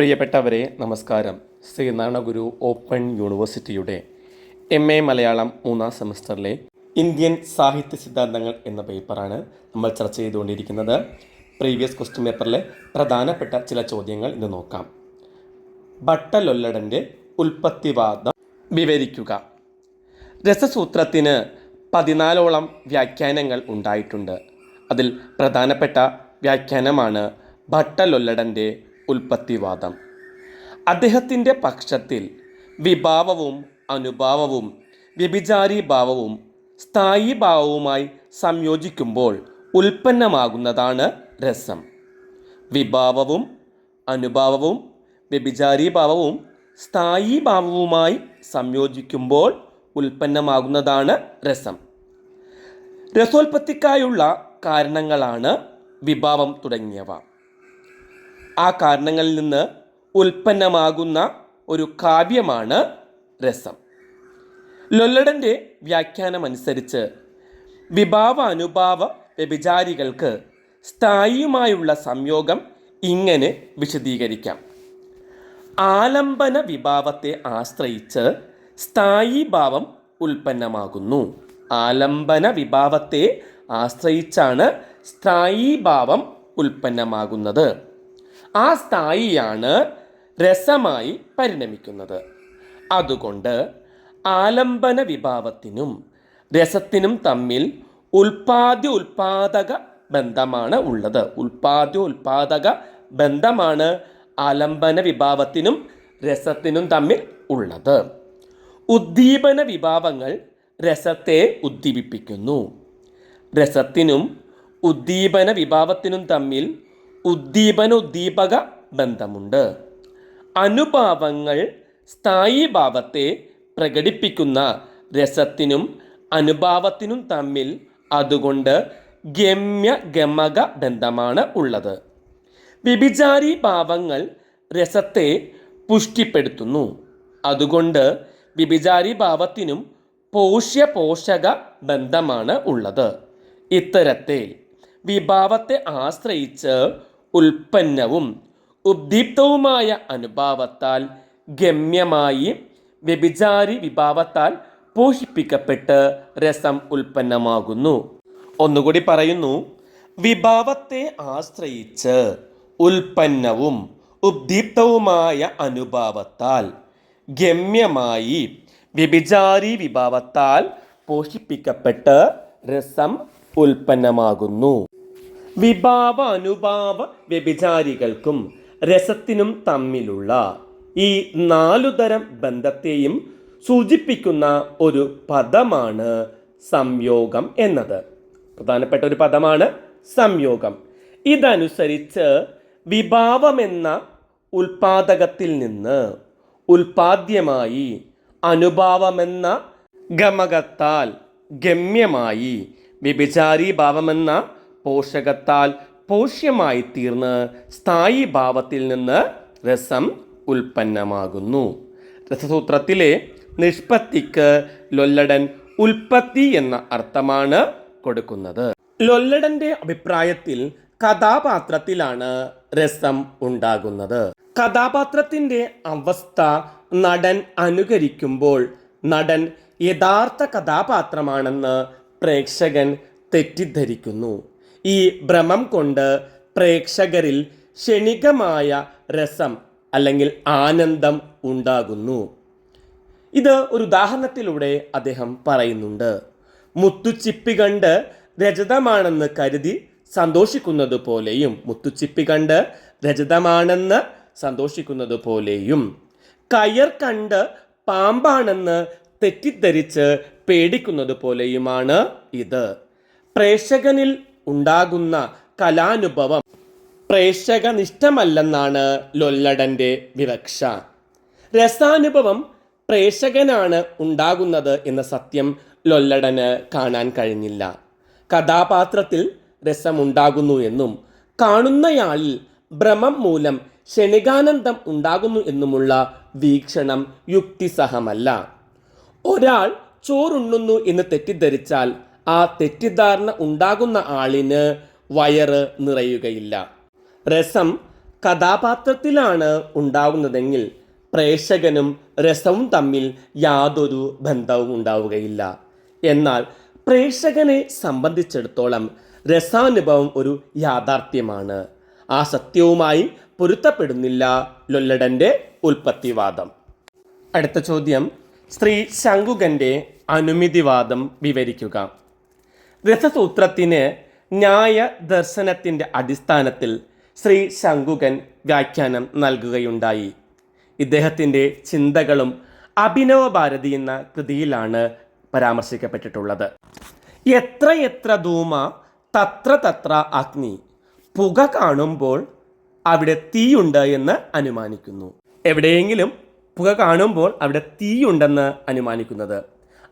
പ്രിയപ്പെട്ടവരെ നമസ്കാരം. ശ്രീനാരായണഗുരു ഓപ്പൺ യൂണിവേഴ്സിറ്റിയുടെ എം എ മലയാളം മൂന്നാം സെമസ്റ്ററിലെ ഇന്ത്യൻ സാഹിത്യ സിദ്ധാന്തങ്ങൾ എന്ന പേപ്പറാണ് നമ്മൾ ചർച്ച ചെയ്തുകൊണ്ടിരിക്കുന്നത്. പ്രീവിയസ് ക്വസ്റ്റ്യൻ പേപ്പറിലെ പ്രധാനപ്പെട്ട ചില ചോദ്യങ്ങൾ ഇന്ന് നോക്കാം. ഭട്ടലൊല്ലടന്റെ ഉൽപ്പത്തിവാദം വിവരിക്കുക. രസസൂത്രത്തിന് പതിനാലോളം വ്യാഖ്യാനങ്ങൾ ഉണ്ടായിട്ടുണ്ട്. അതിൽ പ്രധാനപ്പെട്ട വ്യാഖ്യാനമാണ് ഭട്ടലൊല്ലടന്റെ ഉൽപ്പത്തിവാദം. അദ്ദേഹത്തിന്റെ പക്ഷത്തിൽ വിഭാവവും അനുഭാവവും വ്യഭിചാരി ഭാവവും സ്ഥായി ഭാവവുമായി സംയോജിക്കുമ്പോൾ ഉൽപ്പന്നമാകുന്നതാണ് രസം. വിഭാവവും അനുഭാവവും വ്യഭിചാരി ഭാവവും സ്ഥായി ഭാവവുമായി സംയോജിക്കുമ്പോൾ ഉൽപ്പന്നമാകുന്നതാണ് രസം. രസോൽപ്പത്തിക്കായുള്ള കാരണങ്ങളാണ് വിഭാവം തുടങ്ങിയവ. ആ കാരണങ്ങളിൽ നിന്ന് ഉൽപ്പന്നമാകുന്ന ഒരു കാവ്യമാണ് രസം. ലൊല്ലടന്റെ വ്യാഖ്യാനമനുസരിച്ച് വിഭാവ അനുഭാവ വ്യഭിചാരികൾക്ക് സ്ഥായിയുമായുള്ള സംയോഗം ഇങ്ങനെ വിശദീകരിക്കാം. ആലംബന വിഭാവത്തെ ആശ്രയിച്ച് സ്ഥായി ഭാവം ഉൽപ്പന്നമാകുന്നു. ആലംബന വിഭാവത്തെ ആശ്രയിച്ചാണ് സ്ഥായി ഭാവം ഉൽപ്പന്നമാകുന്നത്. ആ സ്ഥായിയാണ് രസമായി പരിണമിക്കുന്നത്. അതുകൊണ്ട് ആലംബന വിഭാവത്തിനും രസത്തിനും തമ്മിൽ ഉൽപാദ്യ ഉൽപാദക ബന്ധമാണ് ഉള്ളത്. ഉൽപാദ്യ ഉൽപാദക ബന്ധമാണ് ആലംബന വിഭാവത്തിനും രസത്തിനും തമ്മിൽ ഉള്ളത്. ഉദ്ദീപന വിഭാവങ്ങൾ രസത്തെ ഉദ്ദീപിപ്പിക്കുന്നു. രസത്തിനും ഉദ്ദീപന വിഭാവത്തിനും തമ്മിൽ ഉദ്ദീപന ഉദ്ദീപക ബന്ധമുണ്ട്. അനുഭാവങ്ങൾ സ്ഥായി ഭാവത്തെ പ്രകടിപ്പിക്കുന്ന രസത്തിനും അനുഭാവത്തിനും തമ്മിൽ അതുകൊണ്ട് ഗമ്യ ഗമക ബന്ധമാണ് ഉള്ളത്. വ്യഭിചാരി ഭാവങ്ങൾ രസത്തെ പുഷ്ടിപ്പെടുത്തുന്നു. അതുകൊണ്ട് വ്യഭിചാരി ഭാവത്തിനും പോഷ്യ പോഷക ബന്ധമാണ് ഉള്ളത്. ഇത്തരത്തിൽ വിഭാവത്തെ ആശ്രയിച്ച് ഉൽപ്പന്നവും ഉദ്ദീപ്തവുമായ അനുഭാവത്താൽ ഗമ്യമായി വ്യഭിചാരി വിഭാവത്താൽ പോഷിപ്പിക്കപ്പെട്ട് രസം ഉൽപ്പന്നമാകുന്നു. ഒന്നുകൂടി പറയുന്നു വിഭാവത്തെ ആശ്രയിച്ച് ഉൽപ്പന്നവും ഉദ്ദീപ്തവുമായ അനുഭാവത്താൽ ഗമ്യമായി വ്യഭിചാരി വിഭാവത്താൽ പോഷിപ്പിക്കപ്പെട്ട് രസം ഉൽപ്പന്നമാകുന്നു. വിഭാവ അനുഭാവ വ്യഭിചാരികൾക്കും രസത്തിനും തമ്മിലുള്ള ഈ നാലുതരം ബന്ധത്തെയും സൂചിപ്പിക്കുന്ന ഒരു പദമാണ് സംയോഗം എന്നത്. പ്രധാനപ്പെട്ട ഒരു പദമാണ് സംയോഗം. ഇതനുസരിച്ച് വിഭാവമെന്ന ഉൽപാദകത്തിൽ നിന്ന് ഉൽപാദ്യമായി അനുഭാവമെന്ന ഗമകത്താൽ ഗമ്യമായി വ്യഭിചാരി ഭാവമെന്ന പോഷകത്താൽ പോഷ്യമായി തീർന്ന് സ്ഥായി ഭാവത്തിൽ നിന്ന് രസം ഉൽപ്പന്നമാകുന്നു. രസസൂത്രത്തിലെ നിഷ്പത്തിക്ക് ലൊല്ലടൻ ഉൽപ്പത്തി എന്ന അർത്ഥമാണ് കൊടുക്കുന്നത്. ലൊല്ലടന്റെ അഭിപ്രായത്തിൽ കഥാപാത്രത്തിലാണ് രസം ഉണ്ടാകുന്നത്. കഥാപാത്രത്തിന്റെ അവസ്ഥ നടൻ അനുകരിക്കുമ്പോൾ നടൻ യഥാർത്ഥ കഥാപാത്രമാണെന്ന് പ്രേക്ഷകൻ തെറ്റിദ്ധരിക്കുന്നു. ഈ ഭ്രമം കൊണ്ട് പ്രേക്ഷകരിൽ ക്ഷണികമായ രസം അല്ലെങ്കിൽ ആനന്ദം ഉണ്ടാകുന്നു. ഇത് ഒരു ഉദാഹരണത്തിലൂടെ അദ്ദേഹം പറയുന്നുണ്ട്. മുത്തുച്ചിപ്പി കണ്ട് രജതമാണെന്ന് കരുതി സന്തോഷിക്കുന്നത് പോലെയും മുത്തുച്ചിപ്പി കണ്ട് രജതമാണെന്ന് സന്തോഷിക്കുന്നത് പോലെയും കയർ കണ്ട് പാമ്പാണെന്ന് തെറ്റിദ്ധരിച്ച് പേടിക്കുന്നത് പോലെയുമാണ് ഇത്. പ്രേക്ഷകനിൽ ഉണ്ടാകുന്ന കലാനുഭവം പ്രേക്ഷകനിഷ്ടമല്ലെന്നാണ് ലൊല്ലടന്റെ വിവക്ഷ. രസാനുഭവം പ്രേക്ഷകനാണ് ഉണ്ടാകുന്നത് എന്ന സത്യം ലൊല്ലടന് കാണാൻ കഴിഞ്ഞില്ല. കഥാപാത്രത്തിൽ രസമുണ്ടാകുന്നു എന്നും കാണുന്നയാളിൽ ഭ്രമം മൂലം ക്ഷണികാനന്ദം ഉണ്ടാകുന്നു എന്നുമുള്ള വീക്ഷണം യുക്തിസഹമല്ല. ഒരാൾ ചോറുണ്ണുന്നു എന്ന് തെറ്റിദ്ധരിച്ചാൽ ആ തെറ്റിദ്ധാരണ ഉണ്ടാകുന്ന ആളിന് വയറ് നിറയുകയില്ല. രസം കഥാപാത്രത്തിലാണ് ഉണ്ടാകുന്നതെങ്കിൽ പ്രേക്ഷകനും രസവും തമ്മിൽ യാതൊരു ബന്ധവും ഉണ്ടാവുകയില്ല. എന്നാൽ പ്രേക്ഷകനെ സംബന്ധിച്ചിടത്തോളം രസാനുഭവം ഒരു യാഥാർത്ഥ്യമാണ്. ആ സത്യവുമായി പൊരുത്തപ്പെടുന്നില്ല ലൊല്ലടന്റെ ഉൽപ്പത്തിവാദം. അടുത്ത ചോദ്യം ശ്രീ ശങ്കുകന്റെ അനുമതിവാദം വിവരിക്കുക. രസസൂത്രത്തിന് ന്യായ ദർശനത്തിന്റെ അടിസ്ഥാനത്തിൽ ശ്രീ ശങ്കുകൻ വ്യാഖ്യാനം നൽകുകയുണ്ടായി. ഇദ്ദേഹത്തിന്റെ ചിന്തകളും അഭിനവ ഭാരതി എന്ന കൃതിയിലാണ് പരാമർശിക്കപ്പെട്ടിട്ടുള്ളത്. എത്ര എത്ര ധൂമ തത്ര തത്ര അഗ്നി പുക കാണുമ്പോൾ അവിടെ തീയുണ്ട് എന്ന് അനുമാനിക്കുന്നു. എവിടെയെങ്കിലും പുക കാണുമ്പോൾ അവിടെ തീയുണ്ടെന്ന് അനുമാനിക്കുന്നത്.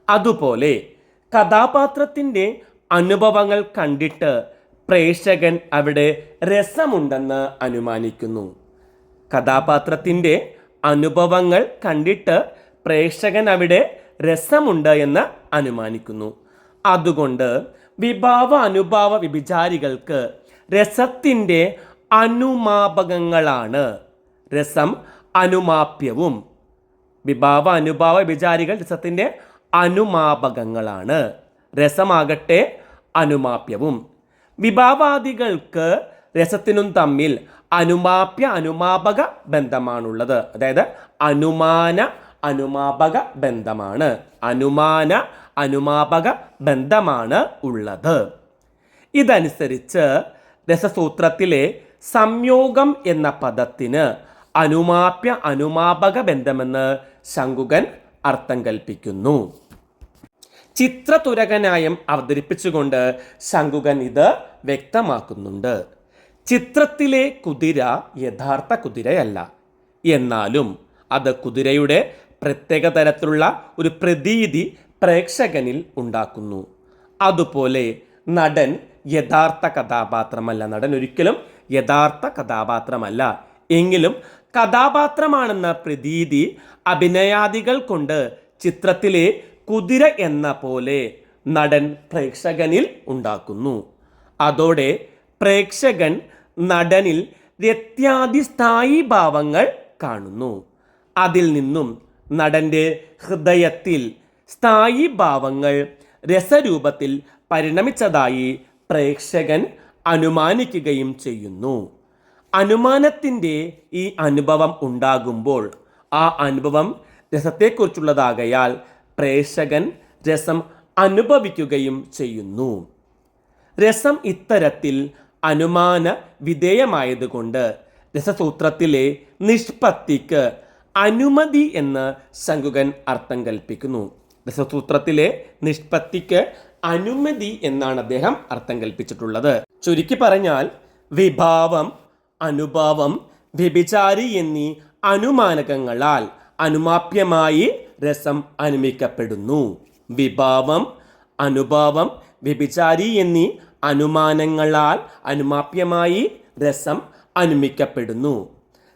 അതുപോലെ കഥാപാത്രത്തിന്റെ അനുഭവങ്ങൾ കണ്ടിട്ട് പ്രേക്ഷകൻ അവിടെ രസമുണ്ടെന്ന് അനുമാനിക്കുന്നു. കഥാപാത്രത്തിന്റെ അനുഭവങ്ങൾ കണ്ടിട്ട് പ്രേക്ഷകൻ അവിടെ രസമുണ്ട് എന്ന് അനുമാനിക്കുന്നു. അതുകൊണ്ട് വിഭാവ അനുഭാവ വിഭിചാരികൾക്ക് രസത്തിന്റെ അനുമാപകങ്ങളാണ്. രസം അനുമാപ്യവും. വിഭാവ അനുഭാവ വിചാരികൾ രസത്തിന്റെ അനുമാപകങ്ങളാണ്. രസമാകട്ടെ അനുമാപ്യവും. വിഭാവാദികൾക്ക് രസത്തിനും തമ്മിൽ അനുമാപ്യ അനുമാപക ബന്ധമാണുള്ളത്. അതായത് അനുമാന അനുമാപക ബന്ധമാണ്. അനുമാന അനുമാപക ബന്ധമാണ് ഉള്ളത്. ഇതനുസരിച്ച് രസസൂത്രത്തിലെ സംയോഗം എന്ന പദത്തിന് അനുമാപ്യ അനുമാപക ബന്ധമെന്ന് ശങ്കുകൻ അർത്ഥം കൽപ്പിക്കുന്നു. ചിത്രതുരകനായം അവതരിപ്പിച്ചുകൊണ്ട് ശങ്കുകൻ ഇത് വ്യക്തമാക്കുന്നുണ്ട്. ചിത്രത്തിലെ കുതിര യഥാർത്ഥ കുതിരയല്ല. എന്നാലും അത് കുതിരയുടെ പ്രത്യേക തരത്തിലുള്ള ഒരു പ്രതീതി പ്രേക്ഷകനിൽ ഉണ്ടാക്കുന്നു. അതുപോലെ നടൻ യഥാർത്ഥ കഥാപാത്രമല്ല. നടൻ ഒരിക്കലും യഥാർത്ഥ കഥാപാത്രമല്ല. എങ്കിലും കഥാപാത്രമാണെന്ന പ്രതീതി അഭിനയാദികൾ കൊണ്ട് ചിത്രത്തിലെ കുതിര എന്ന പോലെ നടൻ പ്രേക്ഷകനിൽ ഉണ്ടാക്കുന്നു. അതോടെ പ്രേക്ഷകൻ നടനിൽ രത്യാദിസ്ഥായി ഭാവങ്ങൾ കാണുന്നു. അതിൽ നിന്നും നടന്റെ ഹൃദയത്തിൽ സ്ഥായി ഭാവങ്ങൾ രസരൂപത്തിൽ പരിണമിച്ചതായി പ്രേക്ഷകൻ അനുമാനിക്കുകയും ചെയ്യുന്നു. അനുമാനത്തിന്റെ ഈ അനുഭവം ഉണ്ടാകുമ്പോൾ ആ അനുഭവം രസത്തെക്കുറിച്ചുള്ളതാകയാൽ പ്രേക്ഷകൻ രസം അനുഭവിക്കുകയും ചെയ്യുന്നു. രസം ഇത്തരത്തിൽ അനുമാന വിധേയമായതുകൊണ്ട് രസസൂത്രത്തിലെ നിഷ്പത്തിക്ക് അനുമതി എന്ന് ശങ്കുകൻ അർത്ഥം കൽപ്പിക്കുന്നു. രസസൂത്രത്തിലെ നിഷ്പത്തിക്ക് അനുമതി എന്നാണ് അദ്ദേഹം അർത്ഥം കൽപ്പിച്ചിട്ടുള്ളത്. ചുരുക്കി പറഞ്ഞാൽ വിഭാവം അനുഭാവം വ്യഭിചാരി എന്നീ അനുമാനകങ്ങളാൽ അനുമാപ്യമായി രസം അനുമിക്കപ്പെടുന്നു. വിഭാവം അനുഭാവം വ്യഭിചാരി എന്നീ അനുമാനങ്ങളാൽ അനുമാപ്യമായി രസം അനുമിക്കപ്പെടുന്നു.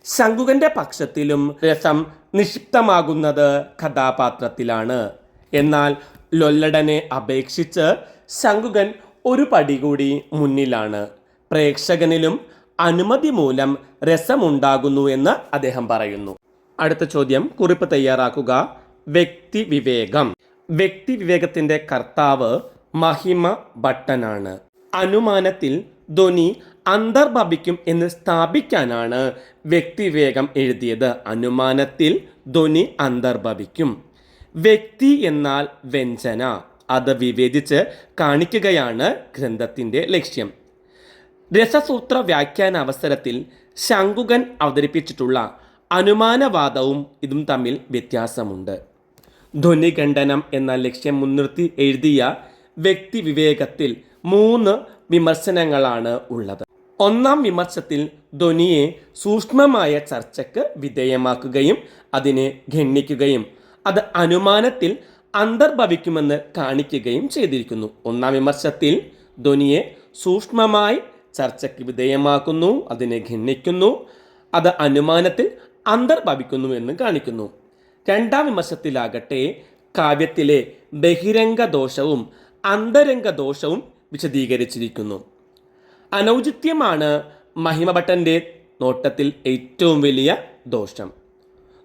ശങ്കുകന്റെ പക്ഷത്തിലും രസം നിക്ഷിപ്തമാകുന്നത് കഥാപാത്രത്തിലാണ്. എന്നാൽ ലൊല്ലടനെ അപേക്ഷിച്ച് ശങ്കുകൻ ഒരു പടി കൂടി മുന്നിലാണ്. പ്രേക്ഷകനിലും അനുമതി മൂലം രസമുണ്ടാകുന്നു എന്ന് അദ്ദേഹം പറയുന്നു. അടുത്ത ചോദ്യം കുറിപ്പ് തയ്യാറാക്കുക. വ്യക്തി വിവേകം വ്യക്തി വിവേകത്തിന്റെ കർത്താവ് മഹിമ ഭട്ടനാണ്. അനുമാനത്തിൽ ധ്വനി അന്തർഭവിക്കും എന്ന് സ്ഥാപിക്കാനാണ് വ്യക്തിവേഗം എഴുതിയത്. അനുമാനത്തിൽ ധ്വനി അന്തർഭവിക്കും. വ്യക്തി എന്നാൽ വ്യഞ്ജന. അത് വിവേചിച്ച് കാണിക്കുകയാണ് ഗ്രന്ഥത്തിന്റെ ലക്ഷ്യം. രസസൂത്ര വ്യാഖ്യാന അവസരത്തിൽ ശങ്കുകൻ അവതരിപ്പിച്ചിട്ടുള്ള അനുമാനവാദവും ഇതും തമ്മിൽ വ്യത്യാസമുണ്ട്. ധ്വനിഖണ്ഡനം എന്ന ലക്ഷ്യം മുൻനിർത്തി എഴുതിയ വ്യക്തി വിവേകത്തിൽ മൂന്ന് വിമർശനങ്ങളാണ് ഉള്ളത്. ഒന്നാം വിമർശത്തിൽ ധ്വനിയെ സൂക്ഷ്മമായ ചർച്ചയ്ക്ക് വിധേയമാക്കുകയും അതിനെ ഖണ്ഡിക്കുകയും അത് അനുമാനത്തിൽ അന്തർഭവിക്കുമെന്ന് കാണിക്കുകയും ചെയ്തിരിക്കുന്നു. ഒന്നാം വിമർശത്തിൽ ധ്വനിയെ സൂക്ഷ്മമായി ചർച്ചയ്ക്ക് വിധേയമാക്കുന്നു അതിനെ ഖണ്ഡിക്കുന്നു അത് അനുമാനത്തിൽ അന്തർഭവിക്കുന്നു എന്ന് കാണിക്കുന്നു. രണ്ടാം വിമർശത്തിലാകട്ടെ കാവ്യത്തിലെ ബഹിരംഗ ദോഷവും അന്തരംഗ ദോഷവും വിശദീകരിച്ചിരിക്കുന്നു. അനൗചിത്യമാണ് മഹിമഭട്ടന്റെ നോട്ടത്തിൽ ഏറ്റവും വലിയ ദോഷം.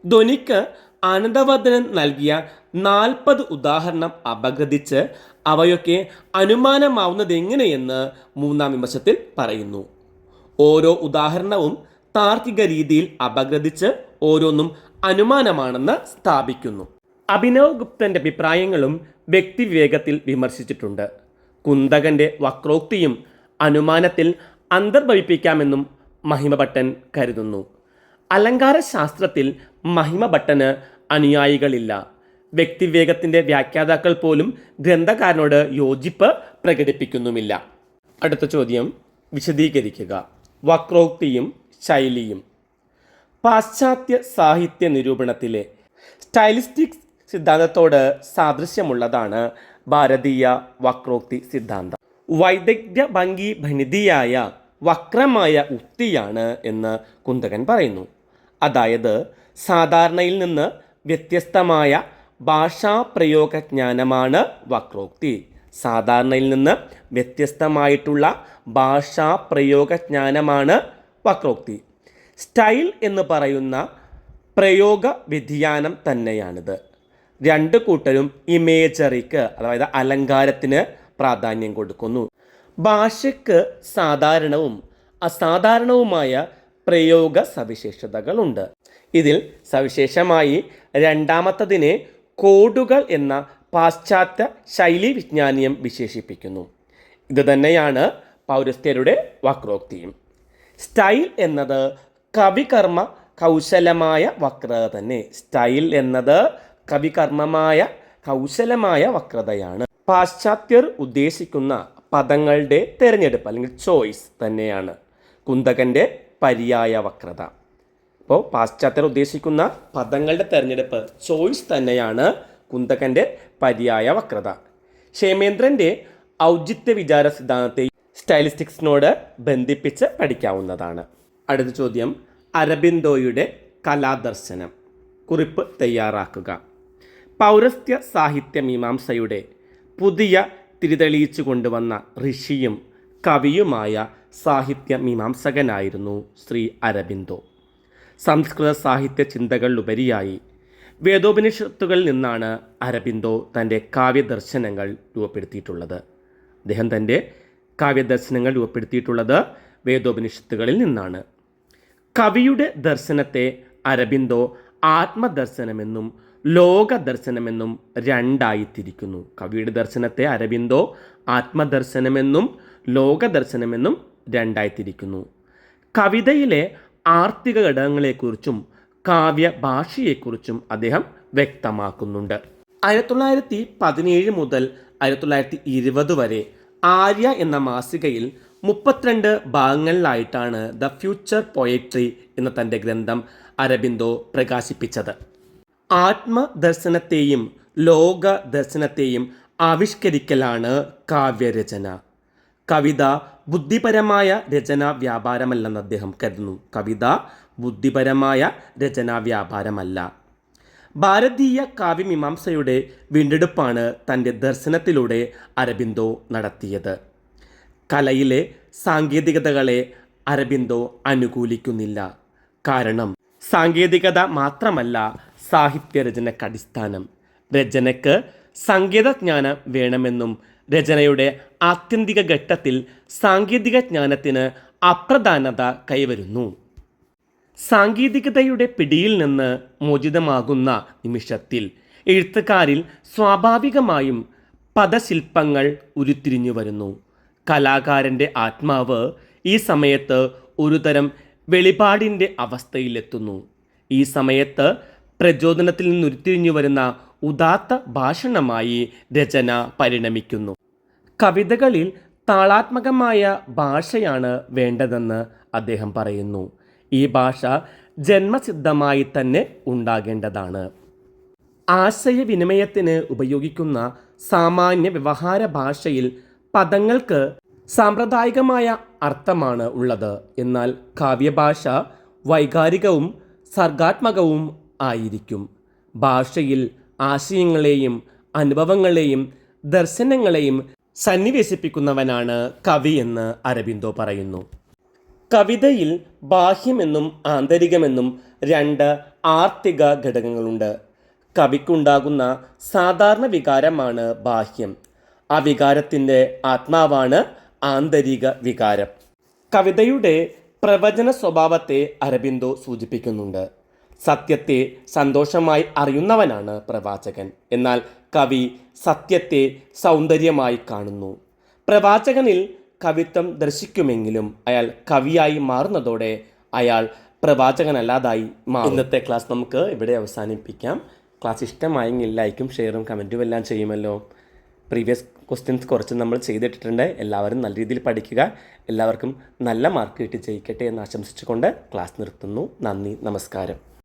ധ്വനിക്ക് ആനന്ദവർദ്ധനൻ നൽകിയ നാൽപ്പത് ഉദാഹരണം അപഗ്രഥിച്ച് അവയൊക്കെ അനുമാനമാവുന്നത് എങ്ങനെയെന്ന് മൂന്നാം വിമർശത്തിൽ പറയുന്നു. ഓരോ ഉദാഹരണവും താർക്കിക രീതിയിൽ അപഗ്രഥിച്ച് ഓരോന്നും അനുമാനമാണെന്ന് സ്ഥാപിക്കുന്നു. അഭിനവ് ഗുപ്തന്റെ അഭിപ്രായങ്ങളും വ്യക്തിവിവേകത്തിൽ വിമർശിച്ചിട്ടുണ്ട്. കുന്തകന്റെ വക്രോക്തിയും അനുമാനത്തിൽ അന്തർഭവിപ്പിക്കാമെന്നും മഹിമഭട്ടൻ കരുതുന്നു. അലങ്കാര ശാസ്ത്രത്തിൽ മഹിമഭട്ടന് അനുയായികളില്ല. വ്യക്തിവേഗത്തിന്റെ വ്യാഖ്യാതാക്കൾ പോലും ഗ്രന്ഥകാരനോട് യോജിപ്പ് പ്രകടിപ്പിക്കുന്നുമില്ല. അടുത്ത ചോദ്യം. വിശദീകരിക്കുക. വക്രോക്തിയും ശൈലിയും. പാശ്ചാത്യ സാഹിത്യ നിരൂപണത്തിലെ സ്റ്റൈലിസ്റ്റിക് സിദ്ധാന്തത്തോട് സാദൃശ്യമുള്ളതാണ് ഭാരതീയ വക്രോക്തി സിദ്ധാന്തം. വൈദഗ്ധ്യ ഭംഗി ഭനിതിയായ വക്രമായ ഉക്തിയാണ് എന്ന് കുന്തകൻ പറയുന്നു. അതായത് സാധാരണയിൽ നിന്ന് വ്യത്യസ്തമായ ഭാഷാപ്രയോഗജ്ഞാനമാണ് വക്രോക്തി. സാധാരണയിൽ നിന്ന് വ്യത്യസ്തമായിട്ടുള്ള ഭാഷാപ്രയോഗജ്ഞാനമാണ് വക്രോക്തി. സ്റ്റൈൽ എന്ന് പറയുന്ന പ്രയോഗ വ്യതിയാനം തന്നെയാണിത്. രണ്ട് കൂട്ടരും ഇമേജറിക്ക് അതായത് അലങ്കാരത്തിന് പ്രാധാന്യം കൊടുക്കുന്നു. ഭാഷയ്ക്ക് സാധാരണവും അസാധാരണവുമായ പ്രയോഗ സവിശേഷതകളുണ്ട്. ഇതിൽ സവിശേഷമായി രണ്ടാമത്തതിനെ കോഡുകൾ എന്ന പാശ്ചാത്യ ശൈലി വിജ്ഞാനിയം വിശേഷിപ്പിക്കുന്നു. ഇത് തന്നെയാണ് പൗരസ്ത്യരുടെ വക്രോക്തിയും. സ്റ്റൈൽ എന്നത് കവികർമ്മ കൗശലമായ വക്രത തന്നെ. സ്റ്റൈൽ എന്നത് കവികർമ്മമായ കൗശലമായ വക്രതയാണ്. പാശ്ചാത്യർ ഉദ്ദേശിക്കുന്ന പദങ്ങളുടെ തിരഞ്ഞെടുപ്പ് അല്ലെങ്കിൽ ചോയ്സ് തന്നെയാണ്. കുന്തകന്റെ പര്യായ വക്രത. അപ്പോൾ പാശ്ചാത്യർ ഉദ്ദേശിക്കുന്ന പദങ്ങളുടെ തിരഞ്ഞെടുപ്പ് ചോയ്സ് തന്നെയാണ് കുന്തകന്റെ പര്യായ വക്രത. ക്ഷേമേന്ദ്രന്റെ ഔചിത്യ വിചാര സിദ്ധാന്തത്തെ സ്റ്റൈലിസ്റ്റിക്സിനോട് ബന്ധിപ്പിച്ച് പഠിക്കാവുന്നതാണ്. അടുത്ത ചോദ്യം അരബിന്ദോയുടെ കലാദർശനം. കുറിപ്പ് തയ്യാറാക്കുക. പൗരസ്ത്യ സാഹിത്യമീമാംസയുടെ പുതിയ തിരിതെളിയിച്ചു കൊണ്ടുവന്ന ഋഷിയും കവിയുമായ സാഹിത്യമീമാംസകനായിരുന്നു ശ്രീ അരബിന്ദോ. സംസ്കൃത സാഹിത്യ ചിന്തകളിലുപരിയായി വേദോപനിഷത്തുകളിൽ നിന്നാണ് അരബിന്ദോ തന്റെ കാവ്യദർശനങ്ങൾ രൂപപ്പെടുത്തിയിട്ടുള്ളത്. അദ്ദേഹം തന്റെ കാവ്യദർശനങ്ങൾ രൂപപ്പെടുത്തിയിട്ടുള്ളത് വേദോപനിഷത്തുകളിൽ നിന്നാണ്. കവിയുടെ ദർശനത്തെ അരബിന്ദോ ആത്മദർശനമെന്നും ലോകദർശനമെന്നും രണ്ടായി തിരിക്കുന്നു കവിയുടെ ദർശനത്തെ അരബിന്ദോ ആത്മദർശനമെന്നും ലോകദർശനമെന്നും രണ്ടായി തിരിക്കുന്നു കവിതയിലെ ആർത്തിക ഘടകങ്ങളെക്കുറിച്ചും കാവ്യ ഭാഷയെക്കുറിച്ചും അദ്ദേഹം വ്യക്തമാക്കുന്നുണ്ട്. ആയിരത്തി തൊള്ളായിരത്തി പതിനേഴ് മുതൽ ആയിരത്തി തൊള്ളായിരത്തി ഇരുപത് വരെ ആര്യ എന്ന മാസികയിൽ മുപ്പത്തിരണ്ട് ഭാഗങ്ങളിലായിട്ടാണ് ദ ഫ്യൂച്ചർ പോയട്രി എന്ന തന്റെ ഗ്രന്ഥം അരബിന്ദോ പ്രകാശിപ്പിച്ചത്. ആത്മദർശനത്തെയും ലോക ദർശനത്തെയും ആവിഷ്കരിക്കലാണ് കാവ്യരചന. കവിത ബുദ്ധിപരമായ രചനാ വ്യാപാരമല്ലെന്ന് അദ്ദേഹം കരുതുന്നു. കവിത ബുദ്ധിപരമായ രചനാ വ്യാപാരമല്ല. ഭാരതീയ കാവ്യമീമാംസയുടെ വീണ്ടെടുപ്പാണ് തന്റെ ദർശനത്തിലൂടെ അരബിന്ദോ നടത്തിയത്. കലയിലെ സാങ്കേതികതകളെ അരബിന്ദോ അനുകൂലിക്കുന്നില്ല. കാരണം സാങ്കേതികത മാത്രമല്ല സാഹിത്യരചനയ്ക്ക് അടിസ്ഥാനം. രചനയ്ക്ക് സംഗീതജ്ഞാനം വേണമെന്നും രചനയുടെ ആത്യന്തിക ഘട്ടത്തിൽ സാങ്കേതിക ജ്ഞാനത്തിന് അപ്രധാനത കൈവരുന്നു. സാങ്കേതികതയുടെ പിടിയിൽ നിന്ന് മോചിതമാകുന്ന നിമിഷത്തിൽ എഴുത്തുകാരിൽ സ്വാഭാവികമായും പദശില്പങ്ങൾ ഉരുത്തിരിഞ്ഞു വരുന്നു. കലാകാരന്റെ ആത്മാവ് ഈ സമയത്ത് ഒരുതരം വെളിപാടിന്റെ അവസ്ഥയിലെത്തുന്നു. ഈ സമയത്ത് പ്രചോദനത്തിൽ നിന്നുരുത്തിരിഞ്ഞു വരുന്ന ഉദാത്ത ഭാഷണമായി രചന പരിണമിക്കുന്നു. കവിതകളിൽ താളാത്മകമായ ഭാഷയാണ് വേണ്ടതെന്ന് അദ്ദേഹം പറയുന്നു. ഈ ഭാഷ ജന്മസിദ്ധമായി തന്നെ ഉണ്ടാകേണ്ടതാണ്. ആശയവിനിമയത്തിന് ഉപയോഗിക്കുന്ന സാമാന്യ വ്യവഹാര ഭാഷയിൽ പദങ്ങൾക്ക് സാമ്പ്രദായികമായ അർത്ഥമാണ് ഉള്ളത്. എന്നാൽ കാവ്യഭാഷ വൈകാരികവും സർഗാത്മകവും ആയിരിക്കും. ഭാഷയിൽ ആശയങ്ങളെയും അനുഭവങ്ങളെയും ദർശനങ്ങളെയും സന്നിവേശിപ്പിക്കുന്നവനാണ് കവി എന്ന് അരബിന്ദോ പറയുന്നു. കവിതയിൽ ബാഹ്യമെന്നും ആന്തരികമെന്നും രണ്ട് ആർത്തിക ഘടകങ്ങളുണ്ട്. കവിക്കുണ്ടാകുന്ന സാധാരണ വികാരമാണ് ബാഹ്യം. ആ വികാരത്തിന്റെ ആത്മാവാണ് ആന്തരിക വികാരം. കവിതയുടെ പ്രവചന സ്വഭാവത്തെ അരബിന്ദോ സൂചിപ്പിക്കുന്നുണ്ട്. സത്യത്തെ സന്തോഷമായി അറിയുന്നവനാണ് പ്രവാചകൻ. എന്നാൽ കവി സത്യത്തെ സൗന്ദര്യമായി കാണുന്നു. പ്രവാചകനിൽ കവിത്വം ദർശിക്കുമെങ്കിലും അയാൾ കവിയായി മാറുന്നതോടെ അയാൾ പ്രവാചകനല്ലാതായി മാറും. ഇന്നത്തെ ക്ലാസ് നമുക്ക് ഇവിടെ അവസാനിപ്പിക്കാം. ക്ലാസ് ഇഷ്ടമായെങ്കിൽ ലൈക്കും ഷെയറും കമന്റും എല്ലാം ചെയ്യുമല്ലോ. പ്രീവിയസ് ക്വസ്റ്റ്യൻസ് കുറച്ച് നമ്മൾ ചെയ്തിട്ടിട്ടുണ്ട്. എല്ലാവരും നല്ല രീതിയിൽ പഠിക്കുക. എല്ലാവർക്കും നല്ല മാർക്ക് കിട്ടി. ജയിക്കട്ടെ എന്ന് ആശംസിച്ചുകൊണ്ട് ക്ലാസ് നിർത്തുന്നു. നന്ദി. നമസ്കാരം.